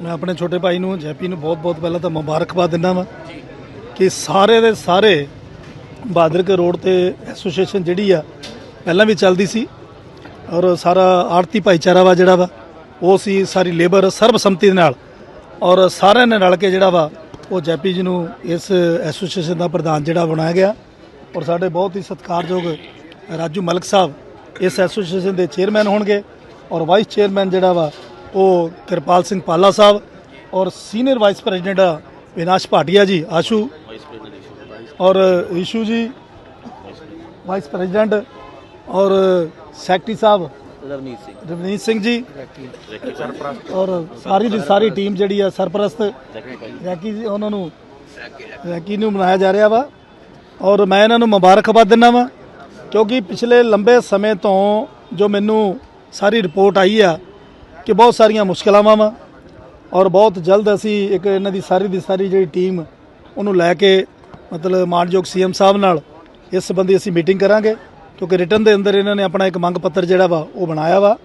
ਮੈਂ ਆਪਣੇ ਛੋਟੇ ਭਾਈ ਨੂੰ, ਜੈਪੀ ਨੂੰ ਬਹੁਤ-ਬਹੁਤ ਪਹਿਲਾਂ ਤਾਂ ਮੁਬਾਰਕਬਾਦ ਦਿੰਦਾ ਵਾਂ ਕਿ ਸਾਰੇ ਦੇ ਸਾਰੇ ਬਹਾਦਰ ਕੇ ਰੋਡ ਤੇ ਐਸੋਸੀਏਸ਼ਨ ਜਿਹੜੀ ਆ, ਪਹਿਲਾਂ ਵੀ ਚੱਲਦੀ ਸੀ ਔਰ ਸਾਰਾ ਆੜਤੀ ਭਾਈਚਾਰਾ ਵਾ ਜਿਹੜਾ ਵਾ, ਉਹ ਸੀ ਸਾਰੀ ਲੇਬਰ ਸਰਬਸੰਮਤੀ ਦੇ ਨਾਲ ਔਰ ਸਾਰਿਆਂ ਨੇ ਰਲ ਕੇ ਜਿਹੜਾ ਵਾ, ਉਹ ਜੈਪੀ ਜੀ ਨੂੰ ਇਸ ਐਸੋਸੀਏਸ਼ਨ ਦਾ ਪ੍ਰਧਾਨ ਜਿਹੜਾ ਬਣਾਇਆ ਗਿਆ ਔਰ ਸਾਡੇ ਬਹੁਤ ਹੀ ਸਤਿਕਾਰਯੋਗ ਰਾਜੂ ਮਲਕ ਸਾਹਿਬ ਇਸ ਐਸੋਸੀਏਸ਼ਨ ਦੇ ਚੇਅਰਮੈਨ ਹੋਣਗੇ ਔਰ ਵਾਈਸ ਚੇਅਰਮੈਨ ਜਿਹੜਾ ਵਾ ਉਹ ਕਿਰਪਾਲ ਸਿੰਘ ਪਾਲਾ ਸਾਹਿਬ ਔਰ ਸੀਨੀਅਰ ਵਾਈਸ ਪ੍ਰੈਜ਼ੀਡੈਂਟ ਵਿਨਾਸ਼ ਭਾਟੀਆ ਜੀ ਆਸ਼ੂ। ਔਰ ਈਸ਼ੂ ਜੀ ਵਾਈਸ ਪ੍ਰੈਜ਼ੀਡੈਂਟ ਔਰ ਸੈਕਟਰੀ ਸਾਹਿਬ ਰਵਨੀਤ ਸਿੰਘ। ਰਵਨੀਤ ਸਿੰਘ ਜੀ। ਔਰ ਸਾਰੀ ਦੀ ਸਾਰੀ ਟੀਮ ਜਿਹੜੀ ਆ ਸਰਪ੍ਰਸਤ ਰੈਕੀ ਜੀ ਉਹਨਾਂ ਨੂੰ ਰੈਕੀ ਨੂੰ ਮਨਾਇਆ ਜਾ ਰਿਹਾ ਵਾ। ਔਰ ਮੈਂ ਇਹਨਾਂ ਨੂੰ ਮੁਬਾਰਕਬਾਦ ਦਿੰਦਾ ਵਾਂ ਕਿਉਂਕਿ ਪਿਛਲੇ ਲੰਬੇ ਸਮੇਂ ਤੋਂ ਜੋ ਮੈਨੂੰ ਸਾਰੀ ਰਿਪੋਰਟ ਆਈ ਆ ਕਿ ਬਹੁਤ ਸਾਰੀਆਂ ਮੁਸ਼ਕਲਾਂ ਵਾ ਔਰ ਬਹੁਤ ਜਲਦ ਅਸੀਂ ਇੱਕ ਇਹਨਾਂ ਦੀ ਸਾਰੀ ਦੀ ਸਾਰੀ ਜਿਹੜੀ ਟੀਮ ਉਹਨੂੰ ਲੈ ਕੇ ਮਤਲਬ ਮਾਨਯੋਗ ਸੀਐਮ ਸਾਹਿਬ ਨਾਲ ਇਸ ਸੰਬੰਧੀ ਅਸੀਂ ਮੀਟਿੰਗ ਕਰਾਂਗੇ, ਕਿਉਂਕਿ ਰਿਟਰਨ ਦੇ ਅੰਦਰ ਇਹਨਾਂ ਨੇ ਆਪਣਾ ਇੱਕ ਮੰਗ ਪੱਤਰ ਜਿਹੜਾ ਵਾ ਉਹ ਬਣਾਇਆ ਵਾ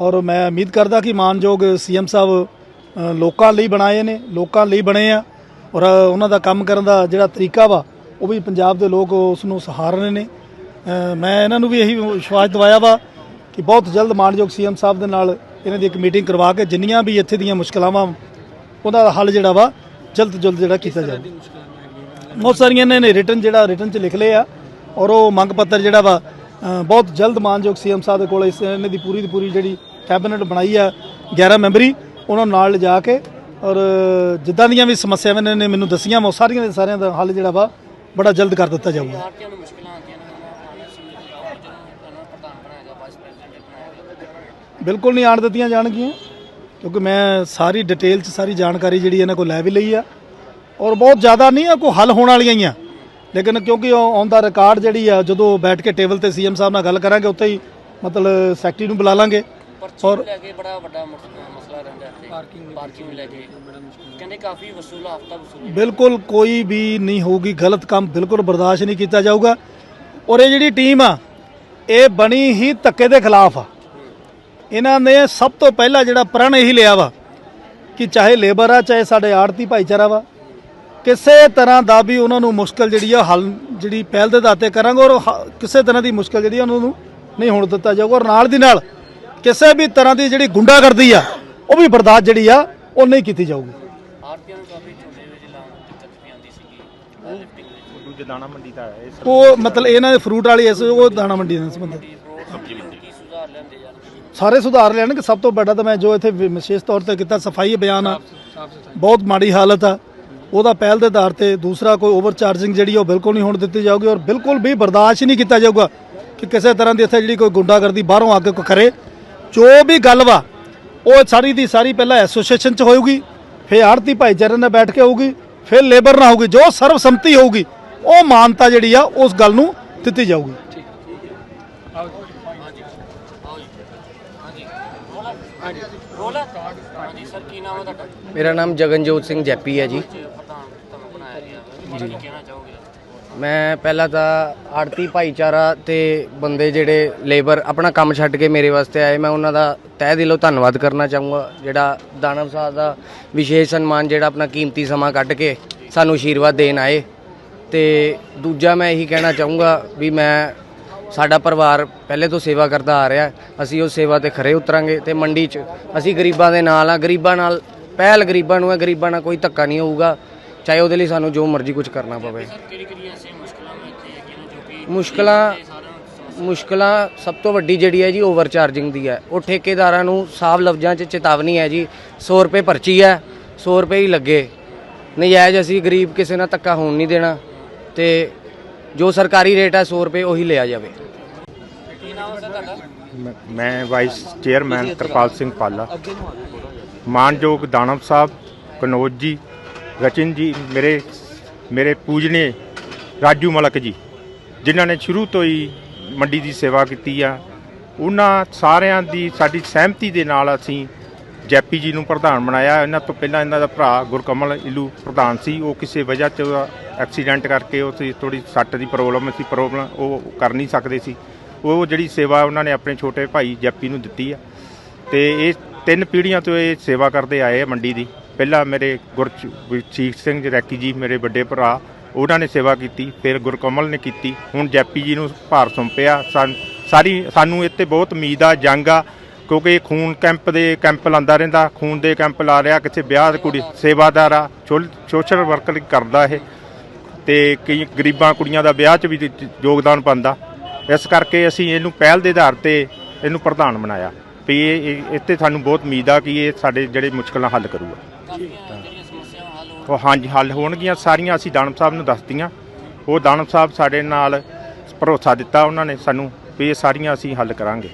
ਔਰ ਮੈਂ ਉਮੀਦ ਕਰਦਾ ਕਿ ਮਾਨਯੋਗ ਸੀਐਮ ਸਾਹਿਬ ਲੋਕਾਂ ਲਈ ਬਣਾਏ ਨੇ, ਲੋਕਾਂ ਲਈ ਬਣੇ ਆ ਔਰ ਉਹਨਾਂ ਦਾ ਕੰਮ ਕਰਨ ਦਾ ਜਿਹੜਾ ਤਰੀਕਾ ਵਾ ਉਹ ਵੀ ਪੰਜਾਬ ਦੇ ਲੋਕ ਉਸ ਨੂੰ ਸਹਾਰ ਰਹੇ ਨੇ ਮੈਂ ਇਹਨਾਂ ਨੂੰ ਵੀ ਇਹੀ ਵਿਸ਼ਵਾਸ ਦਿਵਾਇਆ ਵਾ ਕਿ ਬਹੁਤ ਜਲਦ ਮਾਨਯੋਗ ਸੀਐਮ ਸਾਹਿਬ ਦੇ ਨਾਲ ਇਹਨਾਂ ਦੀ ਇੱਕ ਮੀਟਿੰਗ ਕਰਵਾ ਕੇ ਜਿੰਨੀਆਂ ਵੀ ਇੱਥੇ ਦੀਆਂ ਮੁਸ਼ਕਲਾਵਾਂ, ਉਹਦਾ ਹੱਲ ਜਿਹੜਾ ਵਾ ਜਲਦ ਤੋਂ ਜਲਦ ਜਿਹੜਾ ਕੀਤਾ ਜਾਵੇ। ਬਹੁਤ ਸਾਰੀਆਂ ਇਹਨਾਂ ਨੇ ਰਿਟਰਨ ਜਿਹੜਾ ਰਿਟਰਨ ਚ ਲਿਖ ਲਏ ਆ ਔਰ ਉਹ ਮੰਗ ਪੱਤਰ ਜਿਹੜਾ ਵਾ ਬਹੁਤ ਜਲਦ ਮਾਨਯੋਗ ਸੀਐਮ ਸਾਹਿਬ ਦੇ ਕੋਲ ਇਸ, ਇਹਨਾਂ ਦੀ ਪੂਰੀ ਦੀ ਪੂਰੀ ਜਿਹੜੀ ਕੈਬਨਿਟ ਬਣਾਈ ਆ 11 ਮੈਂਬਰੀ, ਉਹਨਾਂ ਨਾਲ ਲਿਜਾ ਕੇ ਔਰ ਜਿੱਦਾਂ ਦੀਆਂ ਵੀ ਸਮੱਸਿਆਵਾਂ ਇਹਨਾਂ ਨੇ ਮੈਨੂੰ ਦੱਸੀਆਂ ਉਹ ਸਾਰੀਆਂ ਦੇ ਸਾਰਿਆਂ ਦਾ ਹੱਲ ਜਿਹੜਾ ਵਾ, ਬੜਾ ਜਲਦ ਕਰ ਦਿੱਤਾ ਜਾਊਗਾ ਭਾਰਤੀਆਂ ਨੂੰ ਮੁਸ਼ਕਲਾਂ ਆਉਂਦੀਆਂ ਨੇ ਉਹਨਾਂ ਆਣੇ ਸੀ ਜਿਹਨੂੰ ਉਹਨਾਂ ਪ੍ਰਧਾਨ ਬਣਾਇਆ ਗਿਆ ਵਾਈਸ ਪ੍ਰੈਜ਼ੀਡੈਂਟ ਬਣਾਇਆ ਗਿਆ ਬਿਲਕੁਲ ਨਹੀਂ ਆਣ ਦਿੱਤੀਆਂ ਜਾਣਗੀਆਂ ਕਿਉਂਕਿ ਮੈਂ ਸਾਰੀ ਡਿਟੇਲ ਚ ਸਾਰੀ ਜਾਣਕਾਰੀ ਜਿਹੜੀ ਇਹਨਾਂ ਕੋਲ ਲੈ ਵੀ ਲਈ ਆ। ਔਰ ਬਹੁਤ ਜ਼ਿਆਦਾ ਨਹੀਂ ਆ ਕੋਈ ਹੱਲ ਹੋਣ ਵਾਲੀਆਂ ਹੀ ਆ। ਲੇਕਿਨ ਕਿਉਂਕਿ ਔਨ ਦਾ ਰਿਕਾਰਡ ਜਿਹੜੀ ਆ ਜਦੋਂ ਬੈਠ ਕੇ ਟੇਬਲ ਤੇ ਸੀਐਮ ਸਾਹਿਬ ਨਾਲ ਗੱਲ ਕਰਾਂਗੇ ਉੱਥੇ ਹੀ ਮਤਲਬ ਸੈਕਟਰੀ ਨੂੰ ਬੁਲਾ ਲਾਂਗੇ। ਨੂੰ ਲੈ ਕੇ ਬੜਾ ਵੱਡਾ ਮੁਸ- ਮਸਲਾ ਰਹਿੰਦਾ ਇੱਥੇ। ਪਾਰਕਿੰਗ ਪਾਰਕਿੰਗ ਲੈ ਕੇ। ਕਹਿੰਦੇ ਕਾਫੀ ਵਸੂਲ ਹਫਤਾ ਵਸੂਲ। ਬਿਲਕੁਲ ਕੋਈ ਵੀ ਨਹੀਂ ਹੋਊਗੀ ਗਲਤ ਕੰਮ ਬਿਲਕੁਲ ਬਰਦਾਸ਼ਤ ਨਹੀਂ ਕੀਤਾ ਜਾਊਗਾ। ਔਰ ਇਹ ਜਿਹੜੀ ਟੀਮ ਆ ਇਹ ਬਣੀ ਹੀ ਧੱਕੇ ਦੇ ਖਿਲਾਫ ਆ। ਇਹਨਾਂ ਨੇ ਸਭ ਤੋਂ ਪਹਿਲਾਂ ਜਿਹੜਾ ਪ੍ਰਣ ਇਹੀ ਲਿਆ ਵਾ ਕਿ ਚਾਹੇ ਲੇਬਰ ਆ ਚਾਹੇ ਸਾਡੇ ਆੜਤੀ ਭਾਈਚਾਰਾ ਵਾ ਕਿਸੇ ਤਰ੍ਹਾਂ ਦਾ ਵੀ ਉਹਨਾਂ ਨੂੰ ਮੁਸ਼ਕਲ ਜਿਹੜੀ ਆ ਹੱਲ ਜਿਹੜੀ ਪਹਿਲ ਦੇ ਦਾਤੇ ਕਰਾਂਗੇ ਔਰ ਕਿਸੇ ਤਰ੍ਹਾਂ ਦੀ ਮੁਸ਼ਕਲ ਜਿਹੜੀ ਆ ਉਹਨਾਂ ਨੂੰ ਨਹੀਂ ਹੋਣ ਦਿੱਤਾ ਜਾਊਗਾ ਔਰ ਨਾਲ ਦੀ ਨਾਲ ਕਿਸੇ ਵੀ ਤਰ੍ਹਾਂ ਦੀ ਜਿਹੜੀ ਗੁੰਡਾਗਰਦੀ ਆ ਉਹ ਵੀ ਬਰਦਾਸ਼ਤ ਜਿਹੜੀ ਆ ਉਹ ਨਹੀਂ ਕੀਤੀ ਜਾਊਗੀ। ਭਾਰਤੀਆਂ ਨੂੰ ਕਾਫੀ ਝੋਨੇ ਵਿੱਚ ਲਾਉਣ ਦੀ ਦਿੱਕਤ ਵੀ ਆਉਂਦੀ ਸੀਗੀ ਲਿਫਟਿੰਗ ਵਿੱਚ। ਦੂਜੇ ਦਾਣਾ ਮੰਡੀ ਦਾ ਹੈ ਇਹ ਉਹ ਮਤਲਬ ਇਹਨਾਂ ਦੇ ਫਰੂਟ ਵਾਲੀ ਇਸ ਉਹ ਦਾਣਾ ਮੰਡੀ ਨਾਲ ਸੰਬੰਧਿਤ ਸਬਜ਼ੀ ਮੰਡੀ ਕੀ ਸੁਧਾਰ ਲੈਂਦੇ ਜਾਣਗੇ ਸਾਰੇ ਸੁਧਾਰ ਲੈਣਗੇ। ਸਭ ਤੋਂ ਵੱਡਾ ਤਾਂ ਮੈਂ ਜੋ ਇੱਥੇ ਵਿਸ਼ੇਸ਼ ਤੌਰ ਤੇ ਕੀਤਾ ਸਫ਼ਾਈ ਅਭਿਆਨ ਆ। ਬਹੁਤ ਮਾੜੀ ਹਾਲਤ ਆ। ਉਹਦਾ ਪਹਿਲ ਦੇ ਆਧਾਰ ਤੇ ਦੂਸਰਾ ਕੋਈ ਓਵਰ ਚਾਰਜਿੰਗ ਜਿਹੜੀ ਉਹ ਬਿਲਕੁਲ ਨਹੀਂ ਹੋਣ ਦਿੱਤੀ ਜਾਊਗੀ ਔਰ ਬਿਲਕੁਲ ਵੀ ਬਰਦਾਸ਼ਤ ਨਹੀਂ ਕੀਤਾ ਜਾਊਗਾ ਕਿ ਕਿਸੇ ਤਰ੍ਹਾਂ ਦੀ ਇੱਥੇ ਜਿਹੜੀ ਕੋਈ ਗੁੰਡਾਗਰਦੀ ਬਾਹਰੋਂ ਆ ਕੇ ਕਰੇ। ਜੋ ਵੀ ਗੱਲ ਵਾ ਉਹ ਸਾਰੀ ਦੀ ਸਾਰੀ ਪਹਿਲਾਂ ਐਸੋਸੀਏਸ਼ਨ ਚ ਹੋਊਗੀ ਫਿਰ ਆੜਤੀ ਭਾਈਚਾਰੇ ਨਾਲ ਬੈਠ ਕੇ ਹੋਊਗੀ ਫਿਰ ਲੇਬਰ ਨਾਲ ਹੋਊਗੀ ਜੋ ਸਰਬਸੰਮਤੀ ਹੋਊਗੀ ਉਹ ਮਾਨਤਾ ਜਿਹੜੀ ਆ ਉਸ ਗੱਲ ਨੂੰ ਦਿੱਤੀ ਜਾਊਗੀ। ਹਾਂਜੀ ਸਰ ਕੀ ਨਾਮ ਹੈ ਤੁਹਾਡਾ? ਮੇਰਾ ਨਾਮ ਜਗਨਜੋਤ ਸਿੰਘ ਜੈਪੀ ਹੈ ਜੀ। ਤੇ ਪ੍ਰਧਾਨ ਤੁਹਾਨੂੰ ਬਣਾਇਆ ਗਿਆ ਜੀ ਕੀ ਕਹਿਣਾ ਚਾਹੋਗੇ? ਮੈਂ ਪਹਿਲਾਂ ਤਾਂ ਆੜਤੀ ਭਾਈਚਾਰਾ ਤੇ ਬੰਦੇ ਜਿਹੜੇ ਲੇਬਰ ਆਪਣਾ ਕੰਮ ਛੱਡ ਕੇ ਮੇਰੇ ਵਾਸਤੇ ਆਏ। ਮੈਂ ਉਹਨਾਂ ਦਾ ਤਹਿ ਦਿਲੋਂ ਧੰਨਵਾਦ ਕਰਨਾ ਚਾਹੂੰਗਾ। ਜਿਹੜਾ ਦਾਨਵ ਸਾਹਿਬ ਦਾ ਵਿਸ਼ੇਸ਼ ਸਨਮਾਨ ਜਿਹੜਾ ਆਪਣਾ ਕੀਮਤੀ ਸਮਾਂ ਕੱਢ ਕੇ ਸਾਨੂੰ ਆਸ਼ੀਰਵਾਦ ਦੇਣ ਆਏ। ਤੇ ਦੂਜਾ ਮੈਂ ਇਹੀ ਕਹਿਣਾ ਚਾਹੂੰਗਾ ਵੀ ਮੈਂ ਸਾਡਾ ਪਰਿਵਾਰ ਪਹਿਲੇ ਤੋਂ ਸੇਵਾ ਕਰਦਾ ਆ ਰਿਹਾ ਅਸੀਂ ਉਹ ਸੇਵਾ ਤੇ ਖਰੇ ਉਤਰਾਂਗੇ ਤੇ ਮੰਡੀ 'ਚ ਅਸੀਂ ਗਰੀਬਾਂ ਦੇ ਨਾਲ ਆ ਗਰੀਬਾਂ ਨਾਲ ਪਹਿਲ ਗਰੀਬਾਂ ਨੂੰ ਹੈ। ਗਰੀਬਾਂ ਨਾਲ ਕੋਈ ਧੱਕਾ ਨਹੀਂ ਹੋਊਗਾ। ਚਾਹੇ ਉਹਦੇ ਲਈ ਸਾਨੂੰ ਜੋ ਮਰਜ਼ੀ ਕੁਝ ਕਰਨਾ ਪਵੇ। ਮੁਸ਼ਕਲਾਂ ਮੁਸ਼ਕਲਾਂ ਸਭ ਤੋਂ ਵੱਡੀ ਜਿਹੜੀ ਹੈ ਜੀ ਓਵਰ ਚਾਰਜਿੰਗ ਦੀ ਹੈ। ਉਹ ਠੇਕੇਦਾਰਾਂ ਨੂੰ ਸਾਫ਼ ਲਫ਼ਜ਼ਾਂ 'ਚ ਚੇਤਾਵਨੀ ਹੈ ਜੀ। 100 ਰੁਪਏ ਪਰਚੀ ਹੈ। 100 ਰੁਪਏ ਹੀ ਲੱਗੇ। ਨਜਾਇਜ਼ ਅਸੀਂ ਗਰੀਬ ਕਿਸੇ ਨਾਲ ਧੱਕਾ ਹੋਣ ਨਹੀਂ ਦੇਣਾ। ਤੇ ਜੋ ਸਰਕਾਰੀ ਰੇਟ ਹੈ 100 ਰੁਪਏ ਉਹੀ ਲਿਆ ਜਾਵੇ। ਮੈਂ- ਮੈਂ ਵਾਈਸ ਚੇਅਰਮੈਨ ਕਿਰਪਾਲ ਸਿੰਘ ਪਾਲਾ। ਮਾਨਯੋਗ ਦਾਨਵ ਸਾਹਿਬ ਕਨੋਜ ਜੀ ਰਚਨ ਜੀ ਮੇਰੇ ਮੇਰੇ ਪੂਜਨੇ ਰਾਜੂ ਮਲਕ ਜੀ ਜਿਨ੍ਹਾਂ ਨੇ ਸ਼ੁਰੂ ਤੋਂ ਹੀ ਮੰਡੀ ਦੀ ਸੇਵਾ ਕੀਤੀ ਆ। ਉਹਨਾਂ ਸਾਰਿਆਂ ਦੀ ਸਾਡੀ ਸਹਿਮਤੀ ਦੇ ਨਾਲ ਅਸੀਂ ਜੈਪੀ ਜੀ ਨੂੰ ਪ੍ਰਧਾਨ ਬਣਾਇਆ। ਇਹਨਾਂ ਤੋਂ ਪਹਿਲਾਂ ਇਹਨਾਂ ਦਾ ਭਰਾ ਗੁਰਕਮਲ ਇਲੂ ਪ੍ਰਧਾਨ ਸੀ। ਉਹ ਕਿਸੇ ਵਜ੍ਹਾ 'ਚ ਐਕਸੀਡੈਂਟ ਕਰਕੇ ਉਹ ਸੀ ਥੋੜੀ ਸੱਟ ਦੀ ਪ੍ਰੋਬਲਮ ਸੀ, ਪ੍ਰੋਬਲਮ ਉਹ ਕਰ ਨਹੀਂ ਸਕਦੇ ਸੀ। ਉਹ ਜਿਹੜੀ ਸੇਵਾ ਉਹਨਾਂ ਨੇ ਆਪਣੇ ਛੋਟੇ ਭਾਈ ਜੈਪੀ ਨੂੰ ਦਿੱਤੀ ਆ। ਤੇ ਇਹ ਤਿੰਨ ਪੀੜ੍ਹੀਆਂ ਤੋਂ ਇਹ ਸੇਵਾ ਕਰਦੇ ਆਏ ਆ ਮੰਡੀ ਦੀ। ਪਹਿਲਾਂ ਮੇਰੇ ਗੁਰਚੀਤ ਸਿੰਘ ਜਰੈਕੀ ਜੀ, ਮੇਰੇ ਵੱਡੇ ਭਰਾ, ਉਹਨਾਂ ਨੇ ਸੇਵਾ ਕੀਤੀ, ਫਿਰ ਗੁਰਕਮਲ ਨੇ ਕੀਤੀ। ਹੁਣ ਜੈਪੀ ਜੀ ਨੂੰ ਭਾਰ ਸੌਂਪਿਆ। ਸਾਨ- ਸਾਰੀ, ਸਾਨੂੰ ਇੱਥੇ ਬਹੁਤ ਉਮੀਦ ਆ, ਜੰਗ ਆ। ਕਿਉਂਕਿ ਇਹ ਖੂਨ ਕੈਂਪ ਦੇ ਕੈਂਪ ਲਾਉਂਦਾ ਰਹਿੰਦਾ, ਖੂਨ ਦੇ ਕੈਂਪ ਲਾ ਰਿਹਾ, ਕਿੱਥੇ ਵਿਆਹ ਦੀ ਕੁੜੀ ਸੇਵਾਦਾਰ ਆ ਸੋਸ਼ਲ ਵਰਕਰ ਕਰਦਾ ਇਹ, ਤੇ ਕਈ ਗਰੀਬਾਂ ਕੁੜੀਆਂ ਦਾ ਵਿਆਹ 'ਚ ਵੀ ਯੋਗਦਾਨ ਪਾਉਂਦਾ। ਇਸ ਕਰਕੇ ਅਸੀਂ ਇਹਨੂੰ ਪਹਿਲ ਦੇ ਆਧਾਰ ਤੇ ਇਹਨੂੰ ਪ੍ਰਧਾਨ ਬਣਾਇਆ, ਵੀ ਇਹ, ਇਹ- ਇੱਥੇ ਸਾਨੂੰ ਬਹੁਤ ਉਮੀਦ ਆ ਕਿ ਇਹ ਸਾਡੇ ਜਿਹੜੇ ਮੁਸ਼ਕਲਾਂ ਹੱਲ ਕਰੂਗਾ। ਉਹ ਹਾਂਜੀ, ਹੱਲ ਹੋਣਗੀਆਂ ਸਾਰੀਆਂ, ਅਸੀਂ ਦਾਨਵ ਸਾਹਿਬ ਨੂੰ ਦੱਸਤੀਆਂ। ਉਹ ਦਾਨਵ ਸਾਹਿਬ ਸਾਡੇ ਨਾਲ ਭਰੋਸਾ ਦਿੱਤਾ ਉਹਨਾਂ ਨੇ ਸਾਨੂੰ, ਵੀ ਇਹ ਸਾਰੀਆਂ ਅਸੀਂ ਹੱਲ ਕਰਾਂਗੇ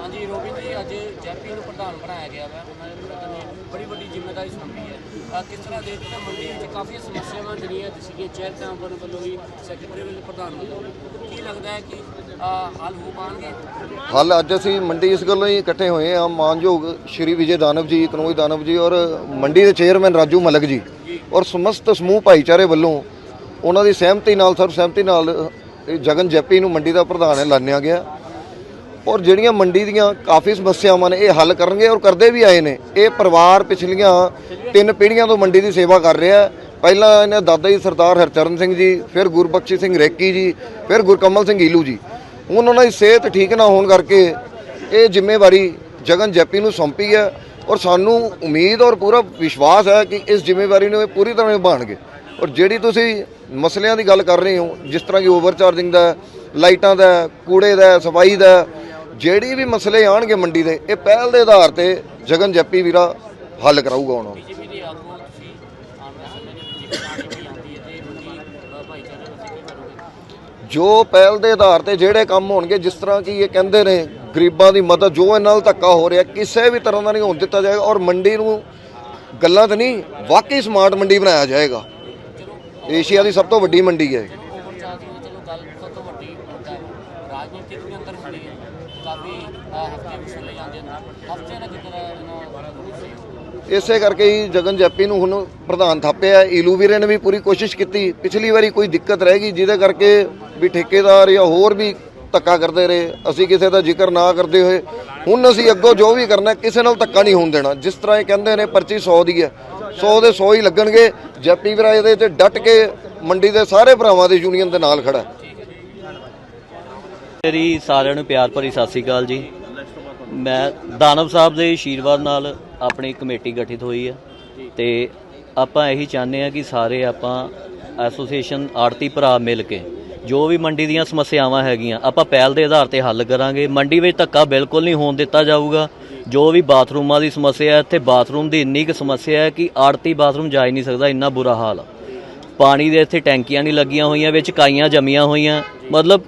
ਹਾਂਜੀ ਰੋਬਿਨ ਜੀ ਅੱਜ ਜੈਪੀ ਨੂੰ ਪ੍ਰਧਾਨ ਬਣਾਇਆ ਗਿਆ ਵਾ ਉਹਨਾਂ ਦੇ ਪੁੱਤ ਨੇ ਬੜੀ ਵੱਡੀ ਜ਼ਿੰਮੇਵਾਰੀ ਸੰਭੀ ਹੈ ਅਹ ਕਿਸ ਤਰ੍ਹਾਂ ਦੇਖਦੇ ਹੋ ਮੰਡੀ ਵਿੱਚ ਕਾਫੀ ਸਮੱਸਿਆਵਾਂ ਜਿਹੜੀਆਂ ਸੀਗੀਆਂ ਚੇਅਰਮੈਨ ਵੱਲੋਂ ਵੱਲੋਂ ਵੀ ਸੈਕਟਰੀ ਵੱਲੋਂ ਪ੍ਰਧਾਨ ਵੱਲੋਂ ਵੀ। ਕੀ ਲੱਗਦਾ ਹੈ ਕਿ ਅਹ ਹੱਲ ਹੋ ਪਾਣਗੇ? ਹਾਲ ਅੱਜ ਅਸੀਂ ਮੰਡੀ ਇਸ ਗੱਲੋਂ ਹੀ ਇਕੱਠੇ ਹੋਏ ਹਾਂ। ਮਾਨਯੋਗ ਸ਼੍ਰੀ ਵਿਜੇ ਦਾਨਵ ਜੀ ਕਨੋਜ ਦਾਨਵ ਜੀ ਔਰ ਮੰਡੀ ਦੇ ਚੇਅਰਮੈਨ ਰਾਜੂ ਮਲਕ ਜੀ ਔਰ ਸਮਸਤ ਸਮੂਹ ਭਾਈਚਾਰੇ ਵੱਲੋਂ ਉਹਨਾਂ ਦੀ ਸਹਿਮਤੀ ਨਾਲ ਸਰਬ ਸਹਿਮਤੀ ਨਾਲ ਜਗਨ ਜੈਪੀ ਨੂੰ ਮੰਡੀ ਦਾ ਪ੍ਰਧਾਨ ਐਲਾਨਿਆ ਗਿਆ। ਔਰ ਜਿਹੜੀਆਂ ਮੰਡੀ ਦੀਆਂ ਕਾਫੀ ਸਮੱਸਿਆਵਾਂ ਨੇ, ਇਹ ਹੱਲ ਕਰਨਗੇ ਔਰ ਕਰਦੇ ਵੀ ਆਏ ਨੇ। ਇਹ ਪਰਿਵਾਰ ਪਿਛਲੀਆਂ ਤਿੰਨ ਪੀੜ੍ਹੀਆਂ ਤੋਂ ਮੰਡੀ ਦੀ ਸੇਵਾ ਕਰ ਰਿਹਾ ਪਹਿਲਾਂ ਇਹਨਾਂ ਦਾਦਾ ਜੀ ਸਰਦਾਰ ਹਰਚਰਨ ਸਿੰਘ ਜੀ, ਫਿਰ ਗੁਰਬਖਸ਼ੀ ਸਿੰਘ ਰੇਕੀ ਜੀ, ਫਿਰ ਗੁਰਕਮਲ ਸਿੰਘ ਈਲੂ ਜੀ। ਹੁਣ ਉਹਨਾਂ ਦੀ ਸਿਹਤ ਠੀਕ ਨਾ ਹੋਣ ਕਰਕੇ ਇਹ ਜ਼ਿੰਮੇਵਾਰੀ ਜਗਨ ਜੈਪੀ ਨੂੰ ਸੌਂਪੀ ਹੈ ਔਰ ਸਾਨੂੰ ਉਮੀਦ ਔਰ ਪੂਰਾ ਵਿਸ਼ਵਾਸ ਹੈ ਕਿ ਇਸ ਜ਼ਿੰਮੇਵਾਰੀ ਨੂੰ ਇਹ ਪੂਰੀ ਤਰ੍ਹਾਂ ਨਿਭਾਉਣਗੇ। ਔਰ ਜਿਹੜੀ ਤੁਸੀਂ ਮਸਲਿਆਂ ਦੀ ਗੱਲ ਕਰ ਰਹੇ ਹੋ, ਜਿਸ ਤਰ੍ਹਾਂ ਕਿ ਓਵਰਚਾਰਜਿੰਗ ਦਾ ਲਾਈਟਾਂ ਦਾ ਕੂੜੇ ਦਾ ਸਫ਼ਾਈ ਦਾ ਜਿਹੜੀ ਵੀ ਮਸਲੇ ਆਣਗੇ ਮੰਡੀ ਦੇ ਇਹ ਪਹਿਲ ਦੇ ਆਧਾਰ ਤੇ ਜਗਨ ਜੱਪੀ ਵੀਰਾ ਹੱਲ ਕਰਾਊਗਾ ਉਹਨਾਂ ਨੂੰ ਬੀਜੇਪੀ ਦੇ ਆਗੂ ਤੁਸੀਂ ਆਉਣ ਵਾਲੇ ਸਮੇਂ ਦੇ ਵਿੱਚ ਜੇਕਰ ਪਾਰਟੀ ਆਉਂਦੀ ਹੈ ਤੇ ਮੰਡੀ ਅਹ ਭਾਈਚਾਰੇ ਵਾਸਤੇ ਕੀ ਕਰੋਗੇ? ਜੋ ਪਹਿਲ ਦੇ ਆਧਾਰ ਤੇ ਜਿਹੜੇ ਕੰਮ ਹੋਣਗੇ ਜਿਸ ਤਰ੍ਹਾਂ ਕਿ ਇਹ ਕਹਿੰਦੇ ਨੇ ਗਰੀਬਾਂ ਦੀ ਮਦਦ ਜੋ ਇਹਨਾਂ ਨਾਲ ਧੱਕਾ ਹੋ ਰਿਹਾ ਕਿਸੇ ਵੀ ਤਰ੍ਹਾਂ ਦਾ ਨਹੀਂ ਹੋਣ ਦਿੱਤਾ ਜਾਏਗਾ ਔਰ ਮੰਡੀ ਨੂੰ ਗੱਲਾਂ ਤਾਂ ਨਹੀਂ ਵਾਕਈ ਸਮਾਰਟ ਮੰਡੀ ਬਣਾਇਆ ਜਾਏਗਾ। ਏਸ਼ੀਆ ਦੀ ਸਭ ਤੋਂ ਵੱਡੀ ਮੰਡੀ ਹੈ ਇਹ। ਓਵਰ ਚਾਰਜਿੰਗ ਦੀ ਚਲੋ ਗੱਲ ਸਭ ਤੋਂ ਵੱਡੀ ਮੁੱਦਾ ਹੈ ਰਾਜਨੀਤਿਕ ਵੀ ਅੰਦਰ ਖੜੀ ਹੈ ਕਾਫੀ ਹਫ਼ਤੇ ਵਸੂਲੇ ਜਾਂਦੇ ਨੇ ਹਫ਼ਤੇ ਨਾਲ ਕਿਤਨਾ ਇਹਨਾਂ ਇਸੇ ਕਰਕੇ ਹੀ ਜਗਨ ਜੈਪੀ ਨੂੰ ਹੁਣ ਪ੍ਰਧਾਨ ਥਾਪਿਆ। ਈਲੂ ਵੀਰੇ ਨੇ ਵੀ ਪੂਰੀ ਕੋਸ਼ਿਸ਼ ਕੀਤੀ। ਪਿਛਲੀ ਵਾਰੀ ਕੋਈ ਦਿੱਕਤ ਰਹਿ ਗਈ, ਜਿਹਦੇ ਕਰਕੇ ਵੀ ਠੇਕੇਦਾਰ ਜਾਂ ਹੋਰ ਵੀ ਧੱਕਾ ਕਰਦੇ ਰਹੇ। ਅਸੀਂ ਕਿਸੇ ਦਾ ਜ਼ਿਕਰ ਨਾ ਕਰਦੇ ਹੋਏ। ਹੁਣ ਅਸੀਂ ਅੱਗੋਂ ਜੋ ਵੀ ਕਰਨਾ, ਕਿਸੇ ਨਾਲ ਧੱਕਾ ਨਹੀਂ ਹੋਣ ਦੇਣਾ। ਜਿਸ ਤਰ੍ਹਾਂ ਇਹ ਕਹਿੰਦੇ ਨੇ, ਪਰਚੀ 100 ਦੀ ਹੈ। 100 ਦੇ 100 ਹੀ ਲੱਗਣਗੇ। ਜੈਪੀ ਵੀਰਾ ਇਹਦੇ ਤੇ ਡਟ ਕੇ ਮੰਡੀ ਦੇ ਸਾਰੇ ਭਰਾਵਾਂ ਦੇ ਯੂਨੀਅਨ ਦੇ ਨਾਲ ਖੜਾ ਮੇਰੀ ਸਾਰਿਆਂ ਨੂੰ ਪਿਆਰ ਭਰੀ ਸਤਿ ਸ੍ਰੀ ਅਕਾਲ ਜੀ। ਮੈਂ ਦਾਨਵ ਸਾਹਿਬ ਦੇ ਆਸ਼ੀਰਵਾਦ ਨਾਲ ਆਪਣੀ ਕਮੇਟੀ ਗਠਿਤ ਹੋਈ ਹੈ ਤੇ ਆਪਾਂ ਇਹੀ ਚਾਹੁੰਦੇ ਆ ਕਿ ਸਾਰੇ ਆਪਾਂ ਐਸੋਸੀਏਸ਼ਨ ਆੜਤੀ ਭਰਾ ਮਿਲ ਕੇ ਜੋ ਵੀ ਮੰਡੀ ਦੀਆਂ ਸਮੱਸਿਆਵਾਂ ਹੈਗੀਆਂ ਆਪਾਂ ਪਹਿਲ ਦੇ ਆਧਾਰ ਤੇ ਹੱਲ ਕਰਾਂਗੇ। ਮੰਡੀ ਵਿੱਚ ਧੱਕਾ ਬਿਲਕੁਲ ਨਹੀਂ ਹੋਣ ਦਿੱਤਾ ਜਾਊਗਾ। ਜੋ ਵੀ ਬਾਥਰੂਮਾਂ ਦੀ ਸਮੱਸਿਆ ਹੈ ਇੱਥੇ ਬਾਥਰੂਮ ਦੀ ਇੰਨੀ ਕੁ ਸਮੱਸਿਆ ਹੈ ਕਿ ਆੜਤੀ ਬਾਥਰੂਮ ਜਾ ਹੀ ਨਹੀਂ ਸਕਦਾ ਇੰਨਾ ਬੁਰਾ ਹਾਲ ਆ। ਪਾਣੀ ਦੇ ਇੱਥੇ ਟੈਂਕੀਆਂ ਨਹੀਂ ਲੱਗੀਆਂ ਹੋਈਆਂ ਵਿੱਚ ਕਾਈਆਂ ਜੰਮੀਆਂ ਹੋਈਆਂ। ਮਤਲਬ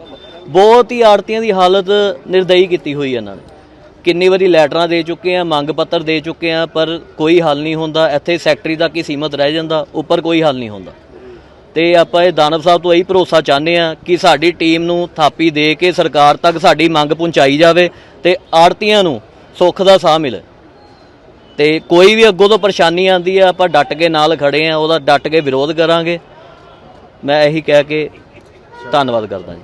ਬਹੁਤ ਹੀ ਆੜਤੀਆਂ ਦੀ ਹਾਲਤ ਨਿਰਦਈ ਕੀਤੀ ਹੋਈ ਹੈ ਇਹਨਾਂ ਨੇ। ਕਿੰਨੀ ਵਾਰੀ ਲੈਟਰਾਂ ਦੇ ਚੁੱਕੇ ਆ, ਮੰਗ ਪੱਤਰ ਦੇ ਚੁੱਕੇ ਆ, ਪਰ ਕੋਈ ਹੱਲ ਨਹੀਂ ਹੁੰਦਾ, ਇੱਥੇ ਸੈਕਟਰੀ ਤੱਕ ਹੀ ਸੀਮਤ ਰਹਿ ਜਾਂਦਾ, ਉੱਪਰ ਕੋਈ ਹੱਲ ਨਹੀਂ ਹੁੰਦਾ। ਤੇ ਆਪਾਂ ਇਹ ਦਾਨਵ ਸਾਹਿਬ ਤੋਂ ਇਹੀ ਭਰੋਸਾ ਚਾਹੁੰਦੇ ਆ ਕਿ ਸਾਡੀ ਟੀਮ ਨੂੰ ਥਾਪੀ ਦੇ ਕੇ ਸਰਕਾਰ ਤੱਕ ਸਾਡੀ ਮੰਗ ਪਹੁੰਚਾਈ ਜਾਵੇ ਤੇ ਆੜਤੀਆਂ ਨੂੰ ਸੁੱਖ ਦਾ ਸਾਹ ਮਿਲੇ। ਤੇ ਕੋਈ ਵੀ ਅੱਗੋਂ ਤੋਂ ਪਰੇਸ਼ਾਨੀ ਆਂਦੀ ਆ, ਆਪਾਂ ਡਟ ਕੇ ਨਾਲ ਖੜੇ ਆ, ਉਹਦਾ ਡਟ ਕੇ ਵਿਰੋਧ ਕਰਾਂਗੇ। ਮੈਂ ਇਹੀ ਕਹਿ ਕੇ ਧੰਨਵਾਦ ਕਰਦਾ ਜੀ।